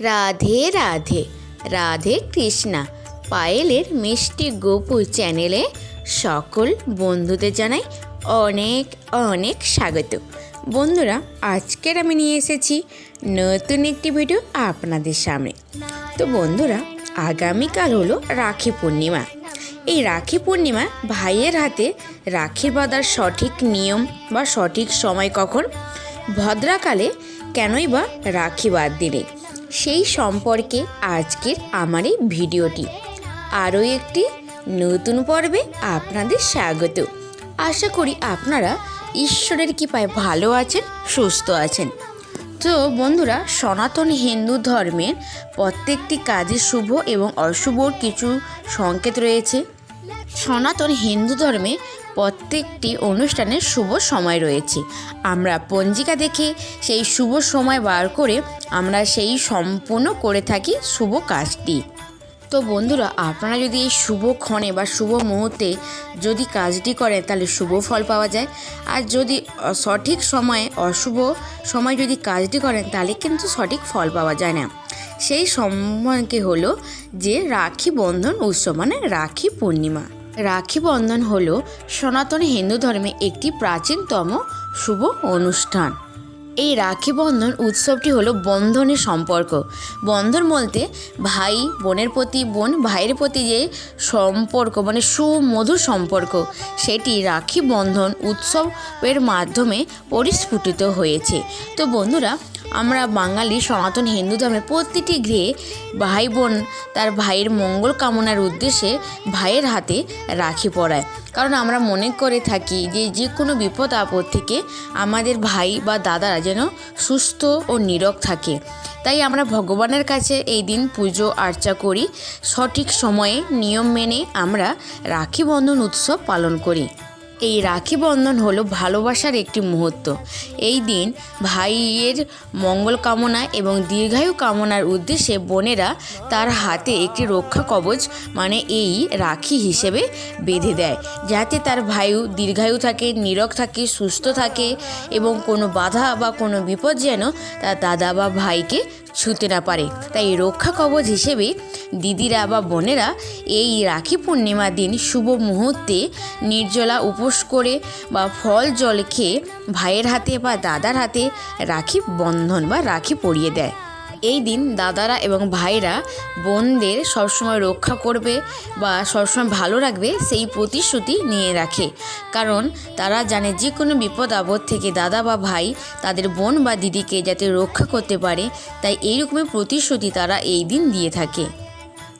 রাধে রাধে রাধে কৃষ্ণা। পায়েলের মিষ্টি গোপু চ্যানেলে সকল বন্ধুদের জানাই অনেক অনেক স্বাগত। বন্ধুরা, আজকের আমি নিয়ে এসেছি নতুন একটি ভিডিও আপনাদের সামনে। তো বন্ধুরা, আগামীকাল হলো রাখি পূর্ণিমা। এই রাখি পূর্ণিমা ভাইয়ের হাতে রাখির বাঁধার সঠিক নিয়ম বা সঠিক সময় কখন? ভদ্রাকালে কেনই বা রাখি বাদ দিলে সেই সম্পর্কে আজকের আমার এই ভিডিওটি। আরও একটি নতুন পর্বে আপনাদের স্বাগত। আশা করি আপনারা ঈশ্বরের কৃপায় ভালো আছেন, সুস্থ আছেন। তো বন্ধুরা, সনাতন হিন্দু ধর্মের প্রত্যেকটি কাজে শুভ এবং অশুভর কিছু সংকেত রয়েছে। সনাতন হিন্দু ধর্মে প্রত্যেকটি অনুষ্ঠানের শুভ সময় রয়েছে। আমরা পঞ্জিকা দেখে সেই শুভ সময় বার করে আমরা সেই সম্পূর্ণ করে থাকি শুভ কাজটি। তো বন্ধুরা, আপনারা যদি এই শুভ ক্ষণে বা শুভ মুহূর্তে যদি কাজটি করেন, তাহলে শুভ ফল পাওয়া যায়। আর যদি সঠিক সময়ে, অশুভ সময় যদি কাজটি করেন, তাহলে কিন্তু সঠিক ফল পাওয়া যায় না। সেই সময়কে হলো যে, রাখি বন্ধন উৎসব মানে রাখি পূর্ণিমা। রাখি বন্ধন হলো সনাতন হিন্দু ধর্মে একটি প্রাচীনতম শুভ অনুষ্ঠান। এই রাখি বন্ধন উৎসবটি হলো বন্ধনের সম্পর্ক। বন্ধন বলতে ভাই, বোনের প্রতি, বোন ভাইয়ের প্রতি যে সম্পর্ক মানে সুমধুর সম্পর্ক, সেটি রাখি বন্ধন উৎসবের মাধ্যমে পরিস্ফুটিত হয়েছে। তো বন্ধুরা আমরা বাঙালি, সনাতন হিন্দু ধর্মের প্রতিটি গৃহে ভাই বোন তার ভাইয়ের মঙ্গল কামনার উদ্দেশ্যে ভাইয়ের হাতে রাখি পরায়। কারণ আমরা মনে করে থাকি যে যে কোনো বিপদ আপদ থেকে আমাদের ভাই বা দাদারা যেন সুস্থ ও নীরব থাকে। তাই আমরা ভগবানের কাছে এই দিন পুজো, আর্চা করি। সঠিক সময়ে নিয়ম মেনে আমরা রাখি বন্ধন উৎসব পালন করি। এই রাখি বন্ধন হলো ভালোবাসার একটি মুহূর্ত। এই দিন ভাইয়ের মঙ্গল কামনা এবং দীর্ঘায়ু কামনার উদ্দেশ্যে বোনেরা তার হাতে একটি রক্ষা কবচ মানে এই রাখি হিসেবে বেঁধে দেয়, যাতে তার ভাইও দীর্ঘায়ু থাকে নীরব থাকে, সুস্থ থাকে এবং কোনো বাধা বা কোনো বিপদ যেন তার দাদা বা ভাইকে ছুঁতে না পারে। তাই রক্ষা কবচ হিসেবে দিদিরা বা বোনেরা এই রাখি পূর্ণিমার দিন শুভ মুহূর্তে নির্জলা উপোস করে বা ফল জল খেয়ে ভাইয়ের হাতে বা দাদার হাতে রাখি বন্ধন বা রাখি পরিয়ে দেয়। এই দিন দাদারা এবং ভাইরা বোনদের সবসময় রক্ষা করবে বা সবসময় ভালো রাখবে সেই প্রতিশ্রুতি নিয়ে রাখে। কারণ তারা জানে যে কোনো বিপদ আপদ থেকে দাদা বা ভাই তাদের বোন বা দিদিকে যাতে রক্ষা করতে পারে, তাই এইরকমই প্রতিশ্রুতি তারা এই দিন দিয়ে থাকে।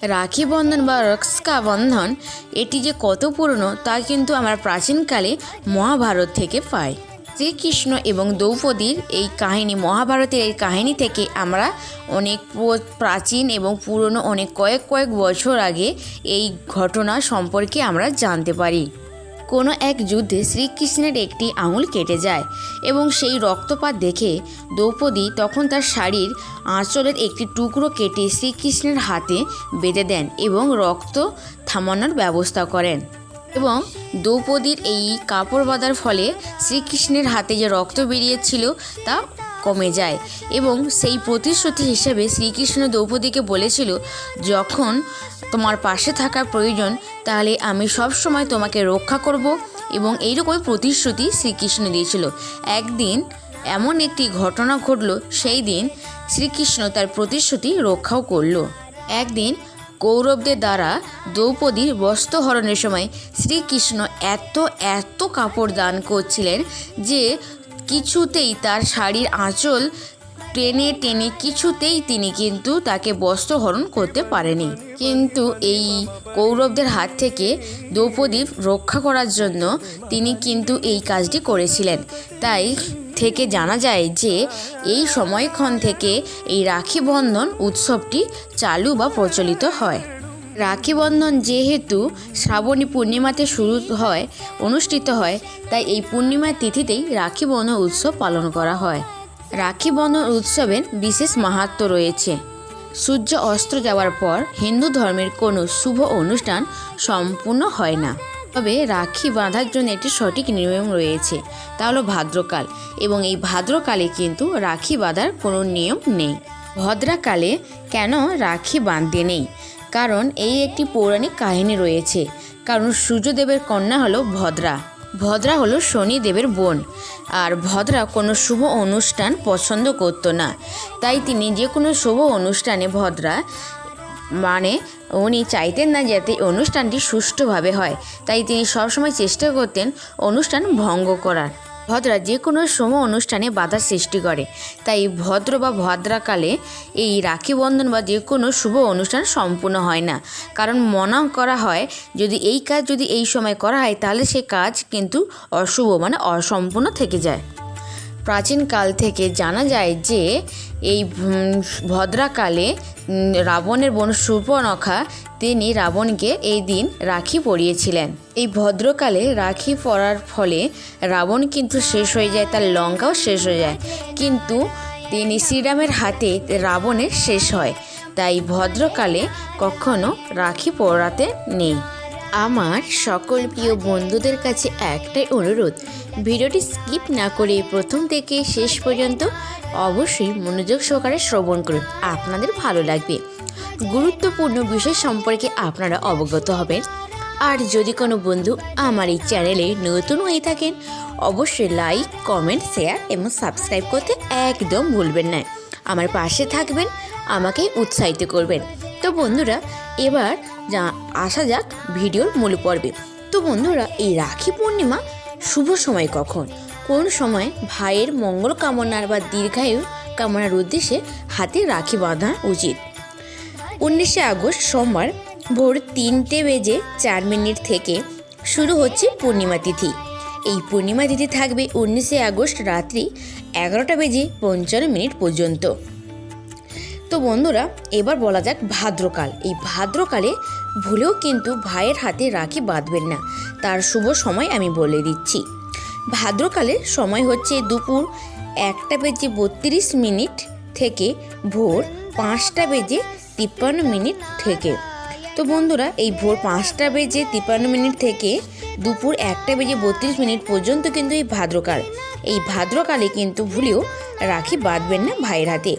রাখি বন্ধন বা রক্সকা বন্ধন, এটি যে কত পুরনো তা কিন্তু আমরা প্রাচীনকালে মহাভারত থেকে পাই। শ্রীকৃষ্ণ এবং দ্রৌপদীর এই কাহিনী, মহাভারতের এই কাহিনী থেকে আমরা অনেক প্রাচীন এবং পুরনো অনেক কয়েক কয়েক বছর আগে এই ঘটনা সম্পর্কে আমরা জানতে পারি। কোনো এক যুদ্ধে শ্রীকৃষ্ণের একটি আঙুল কেটে যায় এবং সেই রক্তপাত দেখে দ্রৌপদী তখন তার শাড়ির আঁচলের একটি টুকরো কেটে শ্রীকৃষ্ণের হাতে বেঁধে দেন এবং রক্ত থামানোর ব্যবস্থা করেন। এবং দ্রৌপদীর এই কাপড় বাঁধার ফলে শ্রীকৃষ্ণের হাতে যে রক্ত বেরিয়েছিল তা কমে যায় এবং সেই প্রতিশ্রুতি হিসেবে শ্রীকৃষ্ণ দ্রৌপদীকে বলেছিল, যখন তোমার পাশে থাকার প্রয়োজন, তাহলে আমি সব সময় তোমাকে রক্ষা করব। এবং এইরকমই প্রতিশ্রুতি শ্রীকৃষ্ণ দিয়েছিল। একদিন এমন একটি ঘটনা ঘটল, সেই দিন শ্রীকৃষ্ণ তার প্রতিশ্রুতি রক্ষাও করল। একদিন কৌরবদের দ্বারা দ্রৌপদীর বস্ত্রহরণের সময় শ্রীকৃষ্ণ এত এত কাপড় দান করছিলেন যে কিছুতেই তার শাড়ির আঁচল টেনে টেনে কিছুতেই তিনি কিন্তু তাকে বস্ত্রহরণ করতে পারেনি। কিন্তু এই কৌরবদের হাত থেকে দ্রৌপদী রক্ষা করার জন্য তিনি কিন্তু এই কাজটি করেছিলেন। তাই থেকে জানা যায় যে এই সময়ক্ষণ থেকে এই রাখি বন্ধন উৎসবটি চালু বা প্রচলিত হয়। রাখি বন্ধন যেহেতু শ্রাবণী পূর্ণিমাতে শুরু হয়, অনুষ্ঠিত হয়, তাই এই পূর্ণিমার তিথিতেই রাখি বন্ধন উৎসব পালন করা হয়। রাখি বন্ধন উৎসবের বিশেষ মাহাত্ম্য রয়েছে। সূর্য অস্ত যাওয়ার পর হিন্দু ধর্মের কোনো শুভ অনুষ্ঠান সম্পূর্ণ হয় না। তবে রাখি বাঁধার জন্য একটি সঠিক নিয়ম রয়েছে, তা হলো ভাদ্রকাল, এবং এই ভাদ্রকালে কিন্তু রাখি বাঁধার কোনো নিয়ম নেই। ভদ্রাকালে কেন রাখি বাঁধতে নেই? কারণ এই একটি পৌরাণিক কাহিনী রয়েছে। কারণ সূর্যদেবের কন্যা হলো ভদ্রা। ভদ্রা হলো শনিদেবের বোন। আর ভদ্রা কোনো শুভ অনুষ্ঠান পছন্দ করতো না। তাই তিনি যে কোনো শুভ অনুষ্ঠানে ভদ্রা মানে উনি চাইতেন না যাতে অনুষ্ঠানটি সুষ্ঠুভাবে হয়। তাই তিনি সবসময় চেষ্টা করতেন অনুষ্ঠান ভঙ্গ করার। ভদ্রা যে কোনো সময় অনুষ্ঠানে বাধা সৃষ্টি করে। তাই ভদ্র বা ভদ্রাকালে এই রাখি বন্ধন বা যে কোনো শুভ অনুষ্ঠান সম্পূর্ণ হয় না। কারণ মনা করা হয়, যদি এই কাজ যদি এই সময় করা হয়, তাহলে সে কাজ কিন্তু অশুভ মানে অসম্পূর্ণ থেকে যায়। প্রাচীনকাল থেকে জানা যায় যে এই ভদ্রাকালে রাবণের বোন সুপর্ণখা তিনি রাবণকে এই দিন রাখি পরিয়েছিলেন। এই ভদ্রকালে রাখি পরার ফলে রাবণ কিন্তু শেষ হয়ে যায়, তার লঙ্কাও শেষ হয়ে যায়। কিন্তু তিনি শ্রীরামের হাতে রাবণের শেষ হয়। তাই ভদ্রকালে কখনো রাখি পরাতে নেই। আমার সকল প্রিয় বন্ধুদের কাছে একটাই অনুরোধ, ভিডিওটি স্কিপ না করে প্রথম থেকে শেষ পর্যন্ত অবশ্যই মনোযোগ সহকারে শ্রবণ করুন, আপনাদের ভালো লাগবে। গুরুত্বপূর্ণ বিষয় সম্পর্কে আপনারা অবগত হবেন। আর যদি কোনো বন্ধু আমার এই চ্যানেলে নতুন হয়ে থাকেন, অবশ্যই লাইক, কমেন্ট, শেয়ার এবং সাবস্ক্রাইব করতে একদম ভুলবেন না। আমার পাশে থাকবেন, আমাকে উৎসাহিত করবেন। তো বন্ধুরা, এবার যা আসা যাক ভিডিওর মূল পর্বে। তো বন্ধুরা, এই রাখি পূর্ণিমা শুভ সময় কখন? কোন সময় ভাইয়ের মঙ্গল কামনার বা দীর্ঘায়ু কামনার উদ্দেশ্যে হাতে রাখি বাঁধা উচিত? উনিশে আগস্ট সোমবার ভোর তিনটে বেজে চার মিনিট থেকে শুরু হচ্ছে পূর্ণিমা তিথি। এই পূর্ণিমা তিথি থাকবে উনিশে আগস্ট রাত্রি এগারোটা বেজে পঞ্চান্ন মিনিট পর্যন্ত। তো বন্ধুরা, এবার বলা যাক ভাদ্রকাল। এই ভাদ্রকালে ভুলেও কিন্তু ভাইয়ের হাতে রাখি বাঁধবেন না। তার শুভ সময় আমি বলে দিচ্ছি। ভাদ্রকালে সময় হচ্ছে দুপুর একটা বেজে বত্রিশ মিনিট থেকে ভোর পাঁচটা বেজে তিপ্পান্ন মিনিট থেকে। তো বন্ধুরা, এই ভোর পাঁচটা বেজে তিপ্পান্ন মিনিট থেকে দুপুর একটা বেজে বত্রিশ মিনিট পর্যন্ত কিন্তু এই ভাদ্রকাল। এই ভাদ্রকালে কিন্তু ভুলেও রাখি বাঁধবেন না ভাইয়ের হাতে।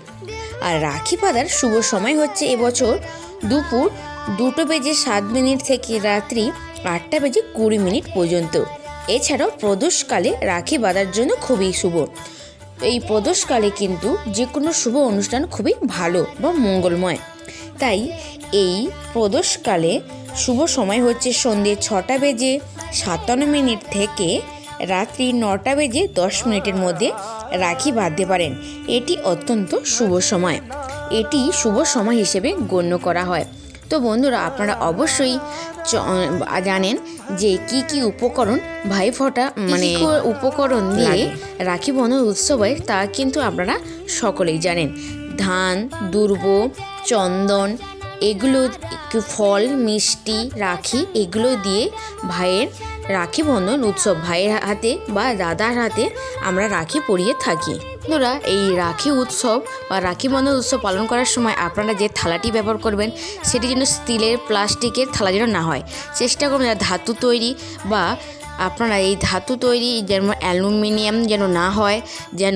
আর রাখি বাঁধার শুভ সময় হচ্ছে এবছর দুপুর দুটো বেজে সাত মিনিট থেকে রাত্রি আটটা বেজে কুড়ি মিনিট পর্যন্ত। এছাড়াও প্রদোষকালে রাখি বাঁধার জন্য খুবই শুভ। এই প্রদোষকালে কিন্তু যে কোনো শুভ অনুষ্ঠান খুবই ভালো বা মঙ্গলময়। তাই এই প্রদোষকালে শুভ সময় হচ্ছে সন্ধ্যে ছটা বেজে সাতান্ন মিনিট থেকে রাত্রি নটা বেজে দশ মিনিটের মধ্যে রাখি বাঁধতে পারেন। এটি অত্যন্ত শুভ সময়। এটি শুভ সময় হিসেবে গণ্য করা হয়। তো বন্ধুরা আপনারা অবশ্যই জানেন যে কি কি উপকরণ ভাইফোঁটা মানে উপকরণ দিয়ে রাখি বন্ধন উৎসব হয় তা কিন্তু আপনারা সকলেই জানেন। ধান দুর্ব চন্দন এগুলো ফল মিষ্টি রাখি এগুলো দিয়ে ভাইয়ের রাখি বন্ধন উৎসব ভাইয়ের হাতে বা দাদার হাতে আমরা রাখি পরিয়ে থাকি। বন্ধুরা, এই রাখি উৎসব বা রাখি বন্ধন উৎসব পালন করার সময় আপনারা যে থালাটি ব্যবহার করবেন, সেটি যেন স্টিলের, প্লাস্টিকের থালা যেন না হয়। চেষ্টা করবেন ধাতু তৈরি বা আপনারা এই ধাতু তৈরি যেন অ্যালুমিনিয়াম যেন না হয়, যেন